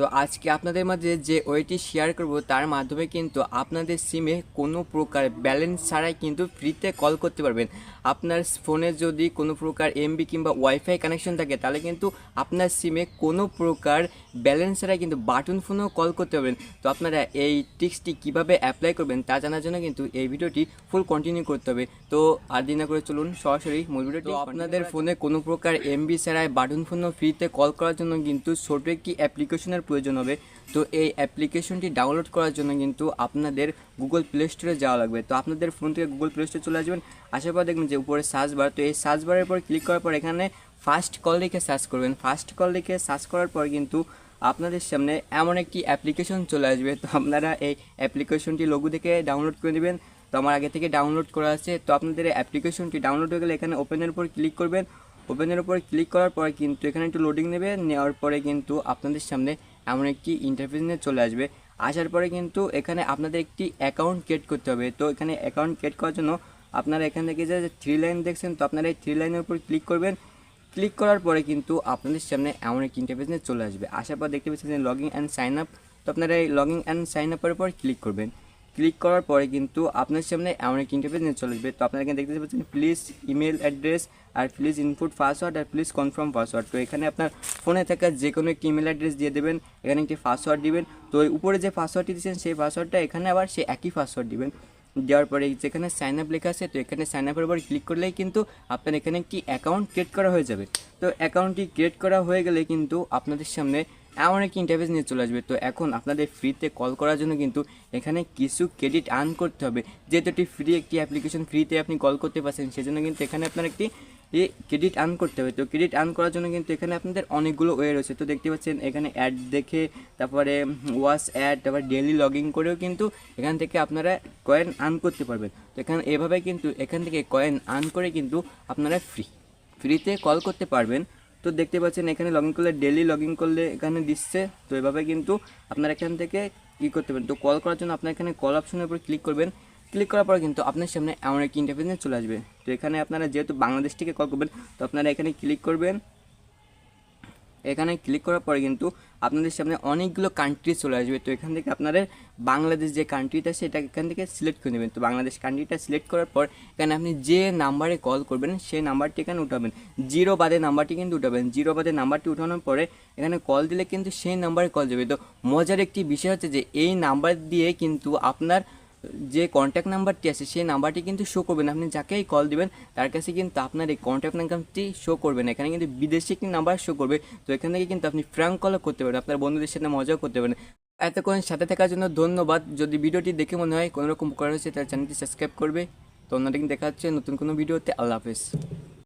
তো আজকে আপনাদের মাঝে যে ওয়েটি শেয়ার করব তার মাধ্যমে কিন্তু আপনাদের সিমে কোনো প্রকার ব্যালেন্স ছাড়াই কিন্তু ফ্রিতে কল করতে পারবেন। আপনার ফোনে যদি কোনো প্রকার এমবি কিংবা ওয়াইফাই কানেকশন থাকে তাহলে কিন্তু আপনার সিমে কোনো প্রকার ব্যালেন্স ছাড়াই কিন্তু বাটন ফোনেও কল করতে পারবেন। তো আপনারা এই টিক্সটি কীভাবে অ্যাপ্লাই করবেন তা জানার জন্য কিন্তু এই ভিডিওটি ফুল কন্টিনিউ করতে হবে। তো আর দিন না করে চলুন সরাসরি মূল ভিডিওটি। আপনাদের ফোনে কোনো প্রকার এমবি ছাড়াই বাটন ফোনও ফ্রিতে কল করার জন্য কিন্তু ছোটো একটি অ্যাপ্লিকেশনের প্রয়োজন হবে। তো এই অ্যাপ্লিকেশনটি ডাউনলোড করার জন্য কিন্তু আপনাদের গুগল প্লে স্টোরে যাওয়া লাগবে। তো আপনাদের ফোন থেকে গুগল প্লে স্টোরে চলে আসবেন। আসার পর দেখবেন যে উপরে সার্চ বার তো এই সার্চ বারের পর ক্লিক করার পর এখানে ফার্স্ট কল লিখে সার্চ করবেন। ফার্স্ট কল লিখে সার্চ করার পর কিন্তু আপনাদের সামনে এমন একটি অ্যাপ্লিকেশন চলে আসবে। তো আপনারা এই অ্যাপ্লিকেশনটি লঘু থেকে ডাউনলোড করে নেবেন। তো আমার আগে থেকে ডাউনলোড করা আছে। তো আপনাদের অ্যাপ্লিকেশনটি ডাউনলোড হয়ে গেলে এখানে ওপেনের উপর ক্লিক করবেন। ওপেনের উপর ক্লিক করার পরে কিন্তু এখানে একটু লোডিং নেবে। নেওয়ার পরে কিন্তু আপনাদের সামনে এমন একটি ইন্টারফেস নিয়ে চলে আসবে। আসার পরে কিন্তু এখানে আপনাদের একটি অ্যাকাউন্ট ক্রিয়েট করতে হবে। তো এখানে অ্যাকাউন্ট ক্রিয়েট করার জন্য আপনারা এখান থেকে যে থ্রি লাইন দেখছেন, তো আপনারা এই থ্রি লাইনের উপর ক্লিক করবেন। ক্লিক করার পরে কিন্তু আপনাদের সামনে এমন একটি ইন্টারফেস নিয়ে চলে আসবে। আসার পর দেখতে পাচ্ছেন লগিং অ্যান্ড সাইন আপ তো আপনারা এই লগিং অ্যান্ড সাইন আপের উপর ক্লিক করবেন। ক্লিক করার পরে কিন্তু আপনার সামনে এমন একটি ইন্টারফেস নিয়ে চলে আসবে। তো আপনারা এখানে দেখতে পাচ্ছেন প্লিজ ইমেল অ্যাড্রেস আর প্লিজ ইনপুট পাসওয়ার্ড আর প্লিজ কনফার্ম পাসওয়ার্ড তো এখানে আপনার ফোনে থাকা যে কোনো একটি ইমেল অ্যাড্রেস দিয়ে দেবেন, এখানে একটি পাসওয়ার্ড দিবেন। তো ওই উপরে যে পাসওয়ার্ডটি দিচ্ছেন, সেই পাসওয়ার্ডটা এখানে আবার সেই একই পাসওয়ার্ড দিবেন। দেওয়ার পরে যেখানে সাইন আপ লেখা আছে, তো এখানে সাইন আপের উপর ক্লিক করলেই কিন্তু আপনার এখানে একটি অ্যাকাউন্ট ক্রিয়েট করা হয়ে যাবে। তো অ্যাকাউন্টটি ক্রিয়েট করা হয়ে গেলে কিন্তু আপনাদের সামনে এমন একটি ইন্টারফেস নিয়ে চলে আসবে। তো এখন আপনাদের ফ্রিতে কল করার জন্য কিন্তু এখানে কিছু ক্রেডিট আর্ন করতে হবে। যেহেতু একটি ফ্রি একটি অ্যাপ্লিকেশন ফ্রিতে আপনি কল করতে পারছেন, সেজন্য কিন্তু এখানে আপনার একটি ক্রেডিট আর্ন করতে হবে। তো ক্রেডিট আর্ন করার জন্য কিন্তু এখানে আপনাদের অনেকগুলো ওয়ে রয়েছে। তো দেখতে পাচ্ছেন, এখানে অ্যাড দেখে, তারপরে ওয়াশ অ্যাড তারপর ডেলি লগইন করেও কিন্তু এখান থেকে আপনারা কয়েন আর্ন করতে পারবেন। তো এখানে এভাবে কিন্তু এখান থেকে কয়েন আর্ন করে কিন্তু আপনারা ফ্রি ফ্রিতে কল করতে পারবেন। তো দেখতে পাচ্ছেন এখানে লগ করলে ডেলি লগ করলে এখানে দিচ্ছে। তো এভাবে কিন্তু আপনারা এখান থেকে ই করতে পারেন? তো কল করার জন্য আপনার এখানে কল অপশনের উপর ক্লিক করবেন। ক্লিক করার পর কিন্তু আপনার সামনে এমন একটি ইন্টারফেস চলে আসবে। তো এখানে আপনারা যেহেতু বাংলাদেশ থেকে কল করবেন, তো আপনারা এখানে ক্লিক করবেন। এখানে ক্লিক করার পরে কিন্তু আপনাদের সামনে অনেকগুলো কান্ট্রি চলে আসবে। তো এখান থেকে আপনাদের বাংলাদেশ যে কান্ট্রিটা সেটা এখান থেকে সিলেক্ট করে নেবেন। তো বাংলাদেশ কান্ট্রিটা সিলেক্ট করার পর এখানে আপনি যে নাম্বারে কল করবেন, সেই নাম্বারটি এখানে উঠাবেন। জিরো বাদে নাম্বারটি কিন্তু উঠাবেন। জিরো বাদে নাম্বারটি উঠানোর পরে এখানে কল দিলে কিন্তু সেই নাম্বারে কল যাবে। তো মজার একটি বিষয় হচ্ছে যে, এই নাম্বার দিয়ে কিন্তু আপনার যে কন্ট্যাক্ট নাম্বারটি আছে, সেই নাম্বারটি কিন্তু শো করবেন। আপনি যাকেই কল দিবেন, তার কাছে কিন্তু আপনার এই কন্ট্যাক্ট নাম্বারটি শো করবেন। এখানে কিন্তু বিদেশি একটি নাম্বার শো করবে। তো এখান থেকে কিন্তু আপনি ফ্র্যাঙ্ক কলও করতে পারেন, আপনার বন্ধুদের সাথে মজাও করতে পারেন। এতক্ষণ সাথে থাকার জন্য ধন্যবাদ। যদি ভিডিওটি দেখে মনে হয় কোনোরকম উপকার হয়েছে তার চ্যানেলটি সাবস্ক্রাইব করবে। তো অন্যদিকে দেখা হচ্ছে নতুন কোনো ভিডিওতে। আল্লাহ হাফেজ।